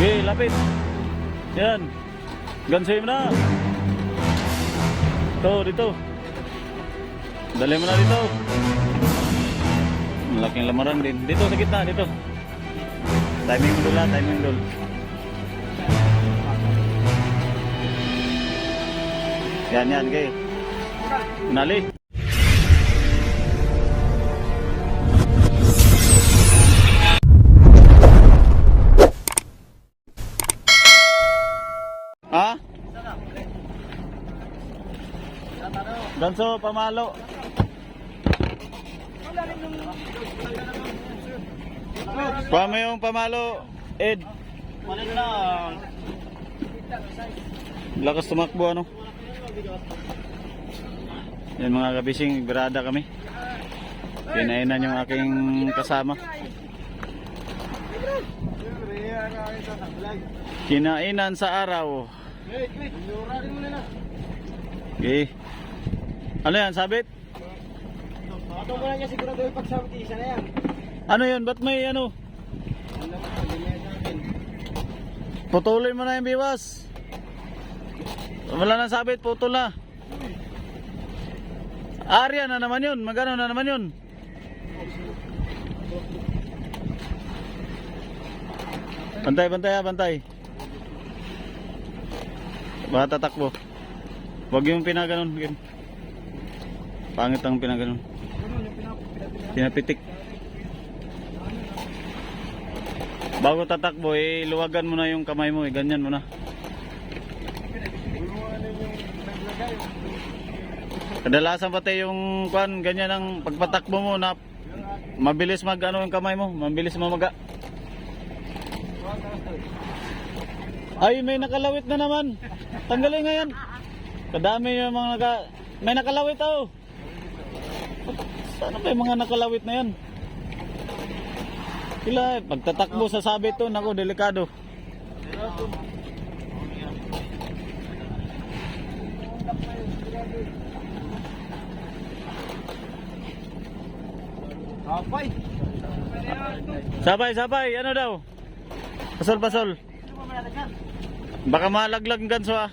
Okay, lapit. Yan. Gansoy mo na. Ito, dito. Dali mo na dito. Malaking lamaran din. Dito sa gitna, dito. Timing mo dula, timing dul. Yan, yan, gay. Nali. Ha? Ganso, pamalo. Kuha mo yung pamalo, Ed. Lakas tumakbo ano. Yan mga kabising, birada kami. Kinainan yung aking kasama. Kinainan sa araw. Okay. Ano yan, sabit? Ito mo na niya siguro doon pagsabot isa na yan. Ano yun? Ba't may ano? Putulin mo na yung biwas. Wala nang sabit, putol na. Arya na naman yun. Magano na naman yun. Bantay, bantay ha, bantay. Baka tatakbo. Huwag yung pinaganon. Pangit ang pinaganon. Ano Pinapitik. Bago tatakbo, eh, luwagan mo na yung kamay mo, eh, ganyan mo na. Kadalasan pati yung kwan, ganyan ang pagpatakbo mo na mabilis mag ano yung kamay mo, mabilis mamaga. Ay, may nakalawit na naman. Tanggalin nga yan. Kadami yung mga naka... May nakalawit oh. Sana ba yung mga nakalawit na yan? Sila, eh, pagtatakbo sa sabit to, nako, delikado. Kapay. Sabay, sabay, ano daw? Pasol, pasol. Baka malaglag ganso ah.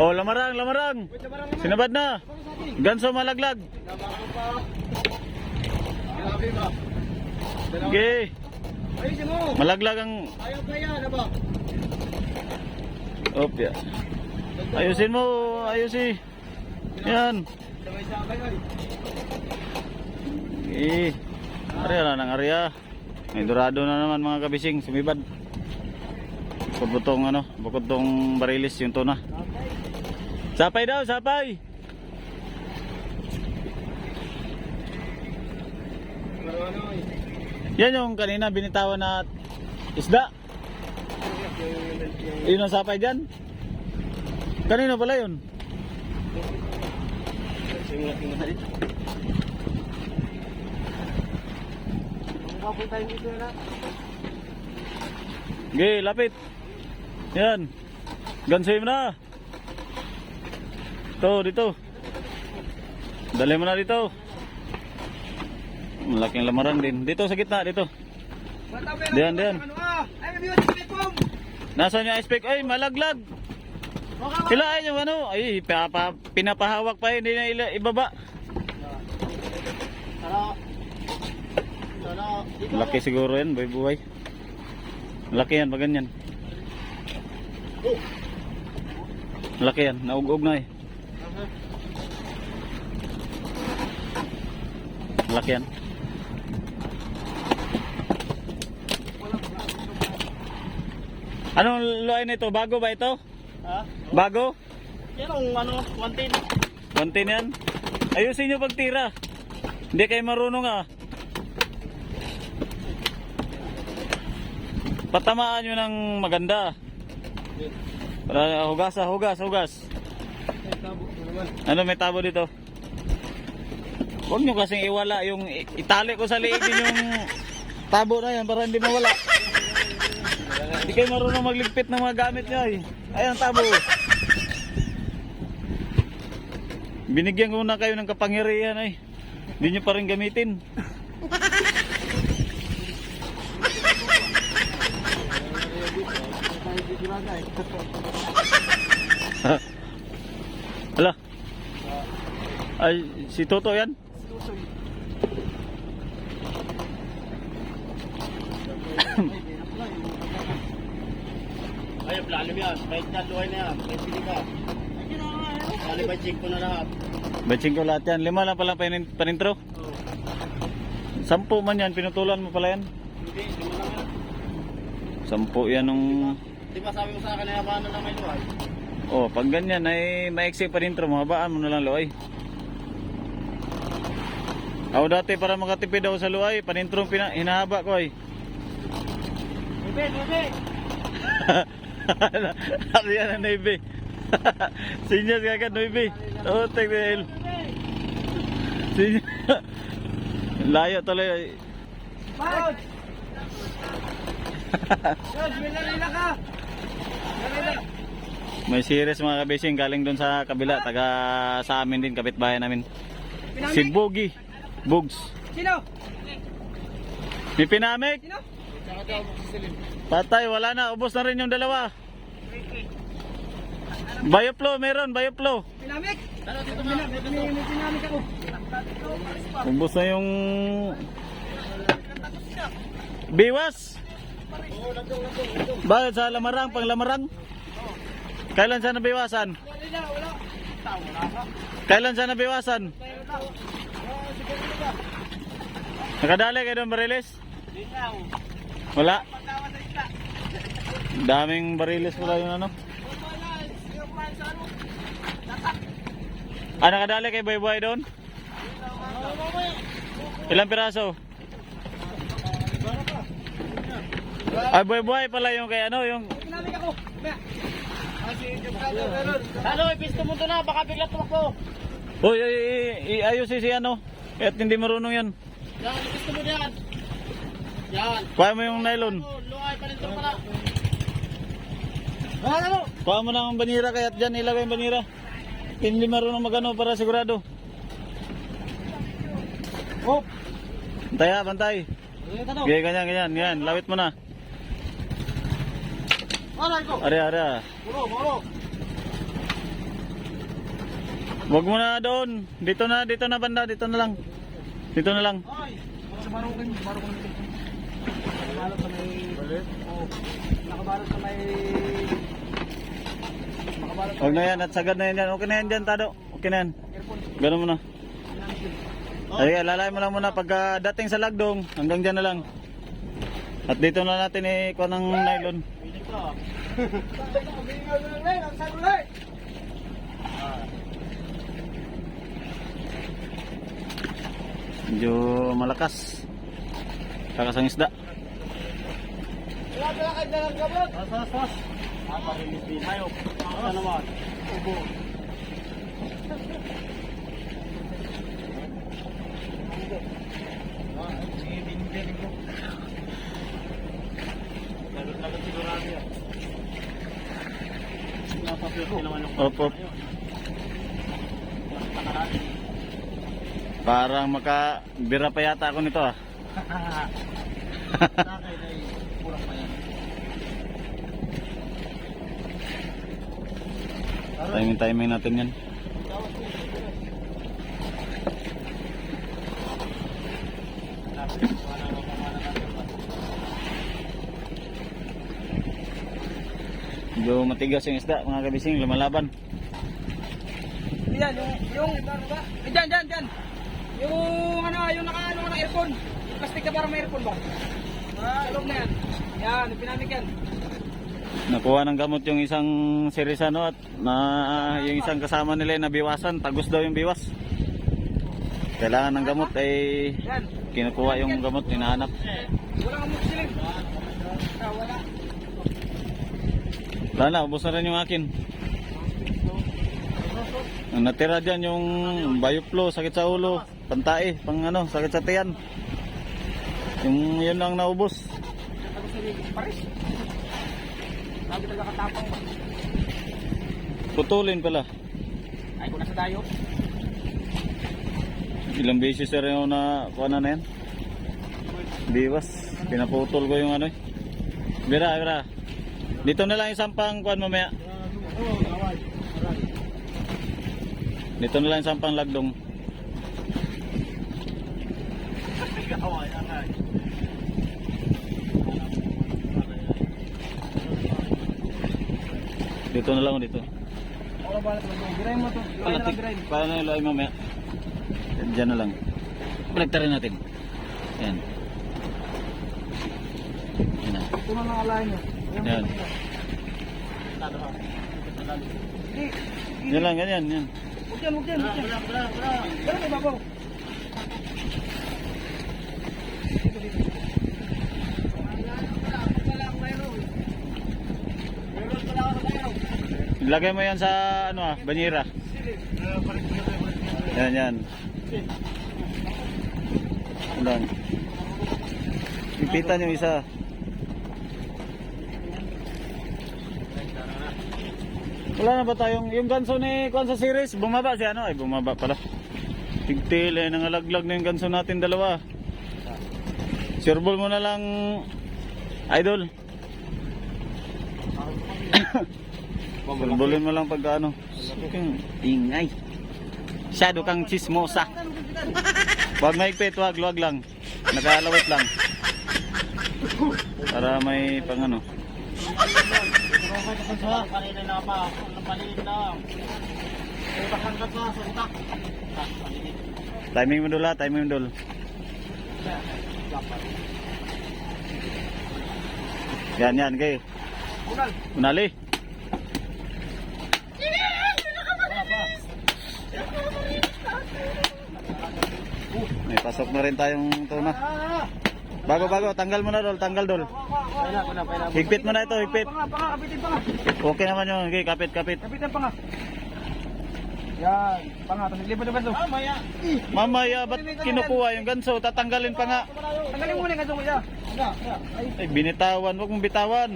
Oh, lamarang, lamarang. Sinabad na. Ganso malaglag. Okay. Malaglag ang opya. Ayusin mo, ayusin. Yan. Eh. Arya na ng arya. May dorado na naman mga kabising, sumibad. Bukod butong ano, bukod tong barilis yung tuna. Sapay daw, sapay. Yan yung kanina binitawan na isda. Yun ang sapay dyan. Kanino pala yun? Simula-simula dito. Tayo dito na. Okay, lapit. Yan. Gansoy mo na. Ito, dito. Dali mo na dito. Malaking lamaran din. Dito sa gitna, dito. Diyan, diyan. Ano ah? Nasaan yung ice pick? Ay, malaglag. Ay yung ano. Ay, pinapahawak pa hindi na ibaba. Laki siguro yan, boy buhay. Laki yan, pag ganyan. Oh. Laki yan, naugog na eh. Laki yan. Anong luay nito? Bago ba ito? Ha? Bago? Yan ang ano, wantin. Konti na yan. Ayusin nyo pagtira. Hindi kayo marunong ah. Patamaan nyo ng maganda. Para hugas ah, hugas, hugas. Ay. Ano may tabo dito? Huwag nyo kasing iwala yung itali ko sa liig yung tabo na yan para hindi mawala. Hindi kayo marunong magligpit ng mga gamit nyo eh. Ayan tabo. Binigyan ko na kayo ng kapangyarihan ay. Hindi nyo pa rin gamitin. na eh. Hala. Ay, si Toto yan? Susoy. Ayun, lalim yan. Kahit na luhay na yan. Kahit pili ka. Bali ba check ko na lahat? Batching ko lahat yan. Lima lang pala panin panintro. Oo. Sampu man yan, pinutulan mo pala yan. Hindi, lima lang yan. Sampu yan nung... Di ba sabi mo sa akin na yabanan na may luhay? Oh, pag ganyan ay maiksi panintro mo, habaan mo na lang luay. Ako dati para makatipid ako sa luay, panintro ang pina- hinahaba ko ay. Bebe, bebe! Ano yan ang Navy? Sinyas ka agad, Navy. Oh, take the hell. Sinyas. Layo tuloy. Bye! George, may lalila ka! May series mga kabising galing doon sa kabila, taga sa amin din, kapitbahay namin. Si Bogi. Bugs. Sino? May pinamik. Sino? Patay, wala na. Ubos na rin yung dalawa. Bioplo, meron, bioplo. Pinamik? Pinamik ako. Ubos na yung... Biwas. Bakit sa lamarang, pang lamarang? Kailan. Wala ka. Kailan siya nabiwasan? Nakadali kayo Bariles? Linaw. Wala. Daming Bariles pala sa ano. Ah, nakadali kay Boy Boy doon? Ilang piraso? Ay, Boy Boy pala yung kay ano, yung... Pinamik ako. Ah. Ano, ipisto mo to na. Baka bigla tumakbo. Uy, ay, ay, ay, ayos si si ano. Kahit hindi marunong yan. Yan, ipisto mo diyan. Yan. Kuha mo yung nylon. Oh, luhay pa rin ito pala. Ah, ano? Kuha mo ang banira kaya't dyan ilagay yung banira. Hindi marunong magano para sigurado. Oh, Bantay ha, bantay. ano ganyan, ganyan, yan. Lawit mo na. Are, are. Huwag mo na doon. Dito na, dito na banda, dito na lang. Dito na lang. Ay, sa barukin, barukin dito. Nakabalot sa may... Balit? Oo. Nakabalot sa may... Nakabalot sa Huwag na yan, at sagad na yan dyan. Okay na yan dyan, Tado. Okay na yan. Ganun mo na. Ay, lalay mo lang muna pagka dating sa lagdong, hanggang dyan na lang. At dito na natin eh, kuha ng nylon. Pinig ka. Medyo malakas. Kakas ang isda. Pas, pas, pas. Ah, parinis din. Hayop. Ano naman? Ubo. Lagot-lagot sigurado yan. Napapirti naman yung Opo. Parang makabira pa yata ako nito ah. Takay na. Kurang pa yan. Timing timing natin yan. Medyo matigas yung isda mga kabising, lumalaban. Yan, yung, yung, eh, dyan, dyan, dyan. Yung, ano, yung naka, ano, naka. Yung plastic na parang may earphone ba? Ah, loob na yan. Yan, yung yan. Nakuha ng gamot yung isang serisano at na yung isang kasama nila ay nabiwasan. Tagos daw yung biwas. Kailangan ng gamot ay kinukuha yung gamot, hinahanap. Wala kang musilim. Ah, wala. Wala na, ubos na rin yung akin. Ang natira dyan yung bioflow, sakit sa ulo, pantae, pang ano, sakit sa tiyan. Yung yun lang naubos. Putulin pala. Ay, kung nasa tayo. Ilang beses rin ako na kuha na na yan. Biwas. Pinaputol ko yung ano eh. Bira, bira. Dito na lang yung sampang kuan mamaya. Dito na lang yung sampang lagdong. Dito na lang dito. Wala ba Girain mo to. Lang. Para na loy mamaya. Diyan na lang. Baliktarin natin. Yan. Yan na. Ito na lang alahin nyo. Yan. Yan lang, ganyan. Yan. Huwag yan, huwag yan. huwag yan. Bra, bra, bra. Pero may babaw. Ilagay mo yan sa ano ah, banyera. Yan, yan. Yan. Ipitan yung isa. Wala na ba tayong, yung ganso ni Kwan sa series, bumaba si ano? Ay, bumaba pala. Tigtil eh, nangalaglag na yung ganso natin dalawa. Sureball mo na lang, idol. Sureballin mo lang pagka ano. Ingay. Shadow kang chismosa. Wag maigpit, wag, wag lang. Nakalawit lang. Para may pang ano. Kanina na pa, napaliit lang. Eh, bakangkat na, suntak. Ah, paliit. Timing mo dul ha, timing mo dul. Yan, yan, kay. Unal. Unali. May pasok na rin tayong tuna. Bago, bago, tanggal mo na dol, tanggal dol. Higpit mo na ito, higpit. Okay naman yun, okay, kapit, kapit. Kapitan panga. Yan, panga. Tapos lipat na ganso. Ah, maya. Mamaya, ba't kinukuha yung ganso? Tatanggalin pa nga. Tanggalin mo muna yung ganso kuya. Ay, binitawan, wag mong bitawan.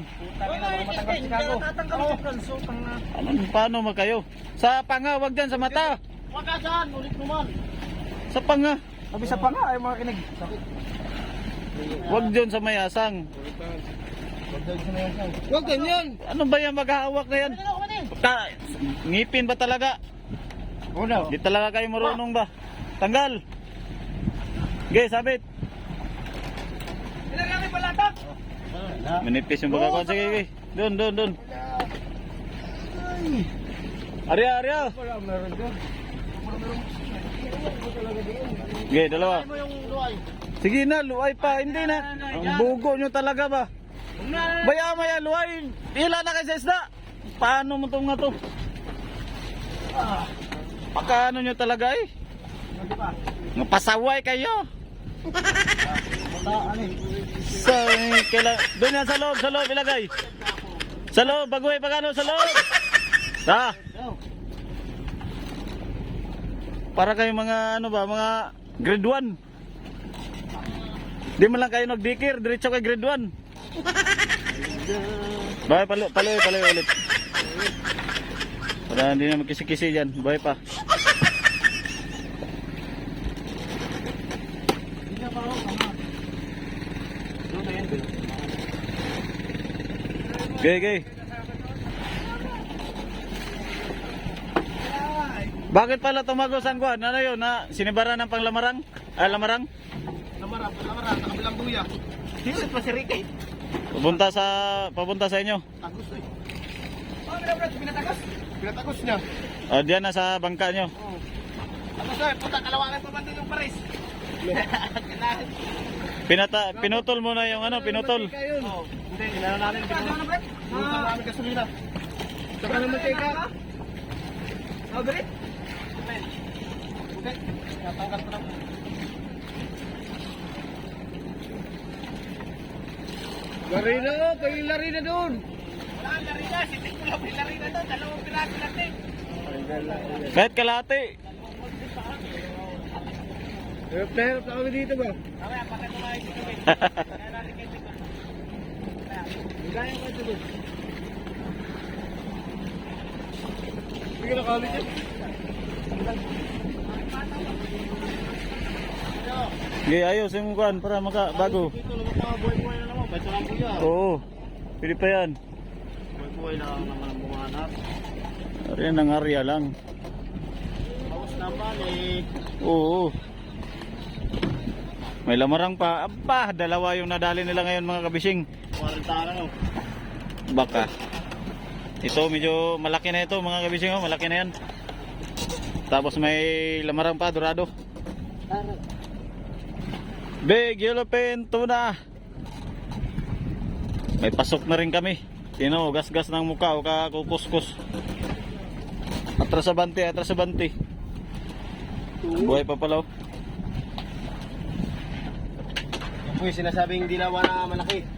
Ano, paano mo kayo? Sa panga, wag dyan, sa mata. Wag ka dyan, ulit naman. Sa panga. Sabi sa panga, ay mga kinig. Sakit. Wag dyan sa mayasang. Huwag ganyan. Ano ba yan, maghahawak na yan? Ta ngipin ba talaga? Una. Di talaga kayo marunong ba? Tanggal. Okay, sabit. Ilan lang yung palatak? Manipis yung baga ko. Sige, sige. Doon, doon, doon. Arya, Arya. Okay, dalawa. Ano yung luay? Sige na, luay pa. Hindi na. Ang bugo nyo talaga ba? Baya maya, luay. Ila na kay sa isda. Paano mo itong nga to? Pagkaano nyo talaga eh? Nga pasaway kayo. Sa, kaila, doon yan sa loob, sa loob ilagay. Sa loob, bagoy, pagano, sa loob. Ha? Para kayo mga ano ba, mga grade 1. Di man lang kayo nagdikir, diretso kay grade 1. Bye, palo, paloy, paloy ulit. Para hindi na magkisi-kisi dyan. Bye pa. Okay, okay. Bakit pala tumagos ang kuhan? Ano yun? Na, sinibaran ng panglamarang? Ah, lamarang? Lamarang, lamarang, nakabilang buya. Sino pa si Ricky? Papunta sa, papunta sa inyo. Tagos eh. Oh, pinabrat, pinatagos. Pinatagos niya. Ah, diyan na sa bangka nyo. Tagos eh, puta, kalawangan pa man din yung pares. Pinata, pinutol mo na yung ano, pinutol. Oo. Hindi, inano namin. Ano? Pinutang Ah, namin gasolina. Saka naman kay ka. Oh, Brett? Okay, natangkat ko lang. Lari na, kayo lari na doon. Wala, lari na. Si Tik ko lang, lari na doon. Dalawang piraso lang Tik. Kahit kalate. Hirap na hirap na kami dito ba? Mamaya, bakit tumayo dito eh. Kaya natin kay Tik. Gaya ko ito doon. Hindi ka nakali dyan. Okay, ayos yung kuhan para maka bago. Dito, lumang mga buhay-buhay na. Ba't walang buya? Oo. Pwede pa yan. buhay lang naman ang bumanap. Ayan ang area lang. Tapos naman eh. Oo. May lamarang pa. Aba, dalawa yung nadali nila ngayon mga kabising. 40 ano. Baka. Ito medyo malaki na ito mga kabising oh, malaki na yan. Tapos may lamarang pa, dorado. Big yellow pen, tuna. May pasok na rin kami. Tino, gas-gas ng mukha o kakukuskus. Atras sa bante, atras sa bante. Buhay pa pala oh. Yung sinasabing dilawa na malaki.